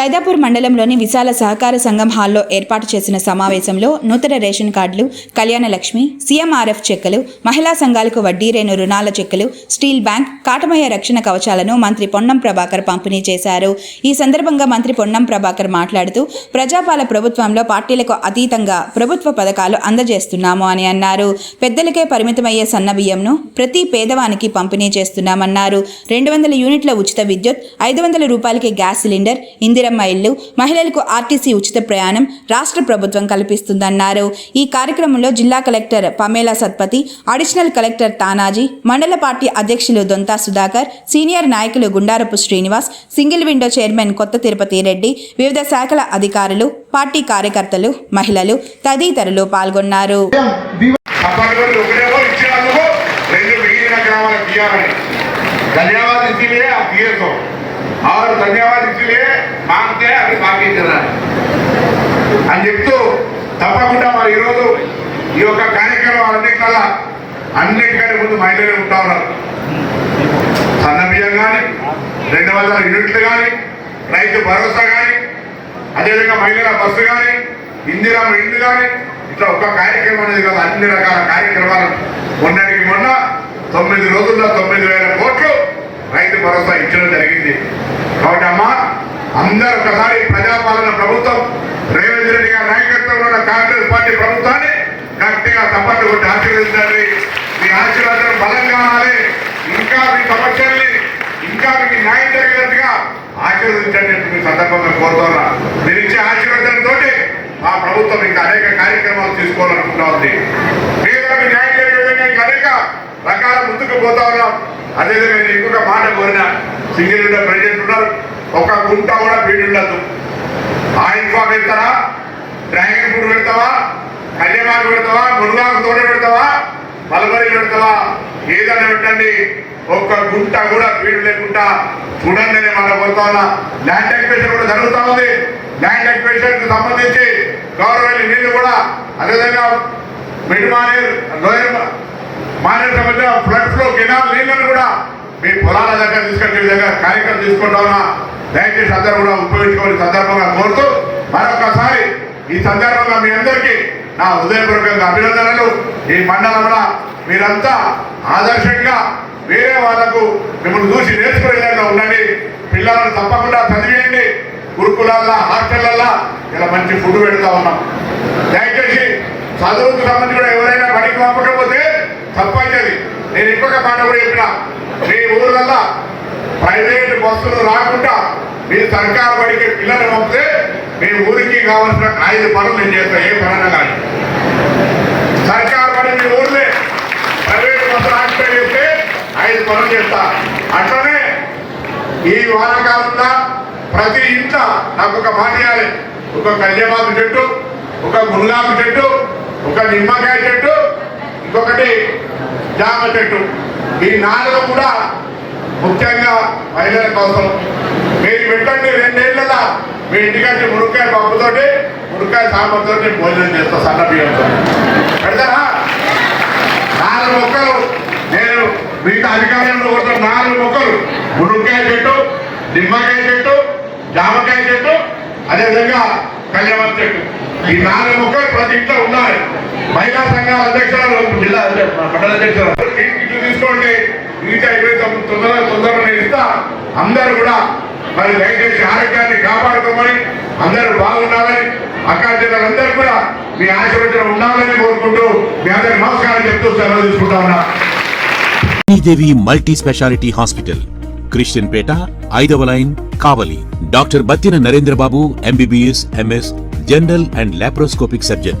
సైదాపూర్ మండలంలోని విశాల సహకార సంఘం హాల్లో ఏర్పాటు చేసిన సమావేశంలో నూతన రేషన్ కార్డులు కళ్యాణ లక్ష్మి సీఎంఆర్ఎఫ్ చెక్కులు మహిళా సంఘాలకు వడ్డీ రేణు రుణాల చెక్కులు స్టీల్ బ్యాంక్ కాటమయ్య రక్షణ కవచాలను మంత్రి పొన్నం ప్రభాకర్ పంపిణీ చేశారు. ఈ సందర్భంగా మంత్రి పొన్నం ప్రభాకర్ మాట్లాడుతూ ప్రజాపాల ప్రభుత్వంలో పార్టీలకు అతీతంగా ప్రభుత్వ పథకాలు అందజేస్తున్నాము అని అన్నారు. పెద్దలకే పరిమితమయ్యే సన్నబియ్యంను ప్రతి పేదవానికి పంపిణీ చేస్తున్నామన్నారు. రెండు వందల యూనిట్ల ఉచిత విద్యుత్ ఐదు వందల రూపాయలకి గ్యాస్ సిలిండర్ ఇందిర మైళ్ళు మహిళలకు ఆర్టీసీ ఉచిత ప్రయాణం రాష్ట్ర ప్రభుత్వం కల్పిస్తుందన్నారు. ఈ కార్యక్రమంలో జిల్లా collector Pamela Satpathy additional collector Tanaji మండల పార్టీ అధ్యక్షులు దొంతా సుధాకర్ సీనియర్ నాయకులు Gundarapu Srinivas single window chairman Kotha Tirupati Reddy వివిధ శాఖల అధికారులు పార్టీ కార్యకర్తలు మహిళలు తదితరులు పాల్గొన్నారు. అప్పటివరకు మా అవి మాకే తినాలి అని చెప్తూ తప్పకుండా మరి ఈరోజు ఈ యొక్క కార్యక్రమం అన్నిటికల్లా అన్నింటికంటే ముందు మహిళలే ఉంటా ఉన్నారు. సన్న బియ్యం కానీ రెండు వందల యూనిట్లు కానీ రైతు భరోసా కానీ అదేవిధంగా మహిళల బస్సు కానీ ఇందిరా ఇండ్లు కానీ ఇట్లా ఒక కార్యక్రమం అనేది కాదు అన్ని రకాల కార్యక్రమాలు మొన్నటికి మొన్న తొమ్మిది రోజుల్లో తొమ్మిది వేల కోట్లు రైతు భరోసా ఇచ్చడం జరిగింది. కాబట్టి అమ్మా అందరూ ఒకసారి ప్రజాపాలన ప్రభుత్వం రేవంత్ రెడ్డి గారి నాయకత్వంలో ఉన్న కాంగ్రెస్ పార్టీ ప్రభుత్వాన్ని గట్టిగా తప్పట్టు కొట్టి ఆశీర్వదించండి. మీ ఆశీర్వాదం బలంగా ఉండాలి. ఇంకా మీ సమస్యల్ని ఇంకా మీకు న్యాయం జరిగినట్టుగా ఆశీర్వదించండి మీ సందర్భంగా కోరుతున్నా. మీరు ఇచ్చే ఆశీర్వాదంతో మా ప్రభుత్వం ఇంకా అనేక కార్యక్రమాలు తీసుకోవాలనుకుంటా ఉంది. పేదలకు న్యాయం జరిగే ఇంకా అనేక రకాల ముందుకు పోతా ఉన్నాం. అదేవిధంగా ఇంకొక మాట కోరిన. సింగిల్ ప్రెసిడెంట్ ఉన్నారు. ఒక గుంట కూడా బీడు ఉండదు ఆయిల్ ఫామ్ పెడతారా డ్రాగన్ ఫ్రూట్ పెడతావా? కళ్యాణాకు పెడతావా? మునుగాకు తోట పెడతావా? మలబరి పెడతావా? ఏదైనా పెట్టండి. ఒక్క గుంట కూడా బీడు లేకుండా చూడండి నేను మన పోతా ఉన్నా. ల్యాండ్ ఎక్వేషన్ కూడా జరుగుతూ ఉంది. ల్యాండ్ ఎక్వేషన్కు సంబంధించి గవర్నమెంట్ నీళ్ళు కూడా అదేవిధంగా మిడ్ మానేర్ లోయర్ మానేర్ సంబంధించిన ఫ్లడ్ ఫ్లో కెనాల్ నీళ్ళను కూడా మీ పొలాల దగ్గర తీసుకొచ్చే విధంగా కార్యక్రమం తీసుకుంటా ఉన్నా. దయచేసి అందరూ కూడా ఉపయోగించుకోవాలని సందర్భంగా కోరుతూ మరొకసారి ఈ సందర్భంగా మీ అందరికీ నా హృదయపూర్వకంగా అభినందనలు. ఈ మండలంలో మీరంతా ఆదర్శంగా వేరే వాళ్ళకు మిమ్మల్ని చూసి నేర్చుకునే విధంగా ఉండండి. పిల్లలను తప్పకుండా చదివేయండి. గురుకులల్లా హాస్టళ్ళల్లో ఇలా మంచి ఫుడ్ పెడతా ఉన్నాం. దయచేసి చదువుకు సంబంధించి కూడా ఎవరైనా పనికి పంపకపోతే తప్పైతుంది నేను ఇంకొక మాట కూడా చెప్పిన. మీ ఊర్లల్లా ప్రైవేట్ బస్సులు రాకుండా మీరు సర్కారు బడికి పిల్లలు పంపితే మీ ఊరికి కావాల్సిన ఐదు పనులు నేను చేస్తాను ఏ పనైనా కానీ. సర్కారు బడి మీ ఊర్లే ప్రైవేట్ బస్సులు ఆక్యుపై చేస్తే ఐదు పనులు చేస్తా. అట్లనే ఈ వానాకాలంలో ప్రతి ఇంట నాకు ఒక మాట ఇవ్వాలి ఒక కళ్యామాకు చెట్టు ఒక మునగాకు చెట్టు ఒక నిమ్మకాయ చెట్టు ఇంకొకటి జామ చెట్టు. ఈ నాలుగు కూడా ముఖ్యంగా మహిళల కోసం. మీరు పెట్టండి రెండేళ్ళలో మీ ఇంటికంటే మునక్కాయ పప్పుతోటి మునక్కాయ సాంబార్తోటి భోజనం చేస్తా సన్న బియ్యంతో. పెడతారా? నాలుగు మొక్కలు. నేను మిగతా అధికారంలో ఉన్న నాలుగు మొక్కలు. మునక్కాయ చెట్టు నిమ్మకాయ చెట్టు జామకాయ చెట్టు అదేవిధంగా కళ్యాణ చెట్టు. ఈ నాలుగు మొక్కలు ప్రతి ఇంట్లో ఉన్నాయి. మహిళా సంఘాల అధ్యక్షురాలు జిల్లా మండల అధ్యక్షురాలు. తీసుకోండి. ఇంకా ఇరవై తొమ్మిది తొందర తొందరగా నేను ఇస్తా. అందరు కూడా మరి దయచేసి ఆరోగ్యాన్ని కాపాడుకోమని అందరూ బాగుండాలని అక్క జిల్లాలందరూ కూడా మీ ఆశీర్వచనం ఉండాలని కోరుకుంటూ మీ అందరికి నమస్కారం చెప్తూ సెలవు తీసుకుంటా ఉన్నా. Sridevi multi speciality hospital Christianpet ఐదవ line Kavali. Doctor Battina Narendrababu MBBS MS general and laparoscopic surgeon.